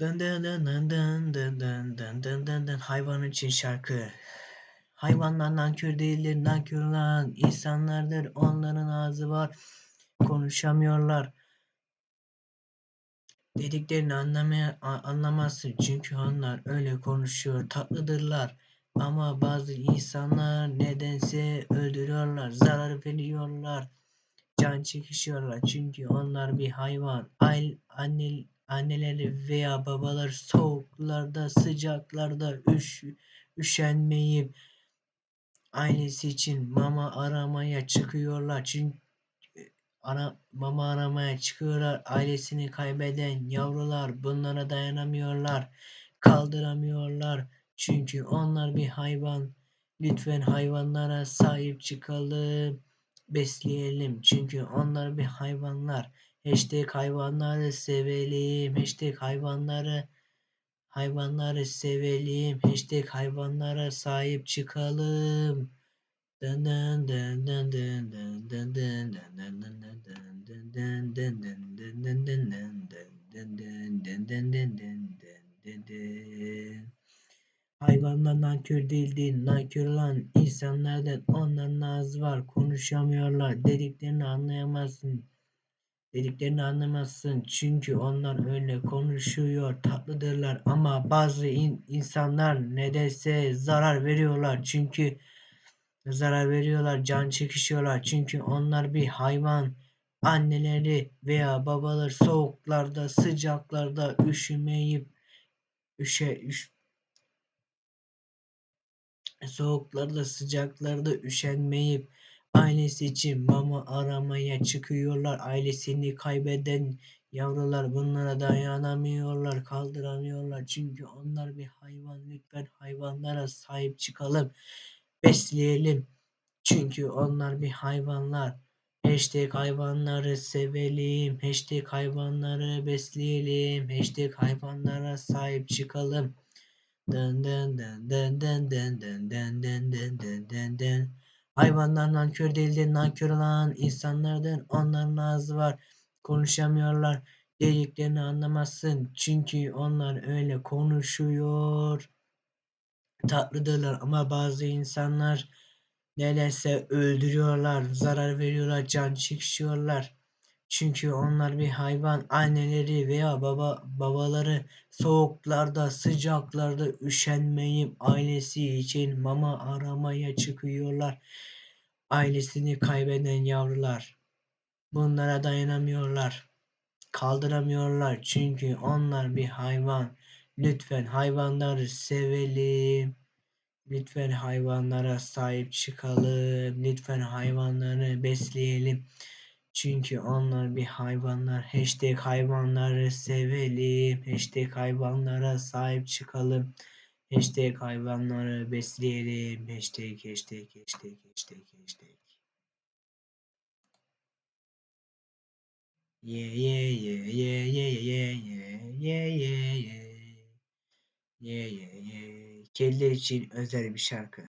Dın dın dın dın dın dın dın dın dın dın dın hayvan için şarkı. Hayvanlar nankör değildir, nankör olan insanlardır. Onların ağzı var, konuşamıyorlar. Dediklerini anlamaya, anlamazsın çünkü onlar öyle konuşuyor, tatlıdırlar. Ama bazı insanlar nedense öldürüyorlar, zarar veriyorlar, can çekişiyorlar çünkü onlar bir hayvan. Aile, anne, anneleri veya babalar soğuklarda, sıcaklarda üş, üşenmeyip ailesi için mama aramaya çıkıyorlar. Çünkü ara, mama aramaya çıkıyorlar. Ailesini kaybeden yavrular bunlara dayanamıyorlar. Kaldıramıyorlar. Çünkü onlar bir hayvan. Lütfen hayvanlara sahip çıkalım. Besleyelim. Çünkü onlar bir hayvanlar. Hashtag hayvanları sevelim. Hashtag hayvanları hayvanları sevelim. Hashtag hayvanlara sahip çıkalım. Dın dın dın dın dın dın dın dın dın dın dın dın dın dın dın dın dın dın Hayvanlar nankör değildi, nankör olan insanlardan onların ağzı var, konuşamıyorlar, dediklerini anlayamazsın. Dediklerini anlamazsın. Çünkü onlar öyle konuşuyor, tatlıdırlar. Ama bazı in insanlar nedense zarar veriyorlar. Çünkü zarar veriyorlar, can çekişiyorlar. Çünkü onlar bir hayvan. Anneleri veya babaları soğuklarda, sıcaklarda üşümeyip üşe üş, soğuklarda, sıcaklarda üşenmeyip ailesi için mama aramaya çıkıyorlar. Ailesini kaybeden yavrular bunlara dayanamıyorlar, kaldıramıyorlar. Çünkü onlar bir hayvan. Lütfen hayvanlara sahip çıkalım, besleyelim. Çünkü onlar bir hayvanlar. Hashtag hayvanları sevelim. Hashtag hayvanları besleyelim. Hashtag hayvanlara sahip çıkalım. Dın dın dın dın dın dın dın dın dın dın dın. Hayvanlar nankör değildir, nankör olan insanlardır. Onların ağzı var, konuşamıyorlar. Dediklerini anlamazsın. Çünkü onlar öyle konuşuyor. Tatlıdırlar ama bazı insanlar nedense öldürüyorlar, zarar veriyorlar, can çekişiyorlar. Çünkü onlar bir hayvan. Anneleri veya baba babaları soğuklarda, sıcaklarda üşenmeyip ailesi için mama aramaya çıkıyorlar. Ailesini kaybeden yavrular. Bunlara dayanamıyorlar. Kaldıramıyorlar çünkü onlar bir hayvan. Lütfen hayvanları sevelim. Lütfen hayvanlara sahip çıkalım. Lütfen hayvanları besleyelim. Çünkü onlar bir hayvanlar. Hashtag hayvanları sevelim. Hashtag hayvanlara sahip çıkalım. Hashtag hayvanları besleyelim. Hashtag hashtag hashtag hashtag hashtag. Yeah yeah yeah yeah yeah yeah yeah yeah yeah yeah yeah yeah yeah Kediler için özel bir şarkı.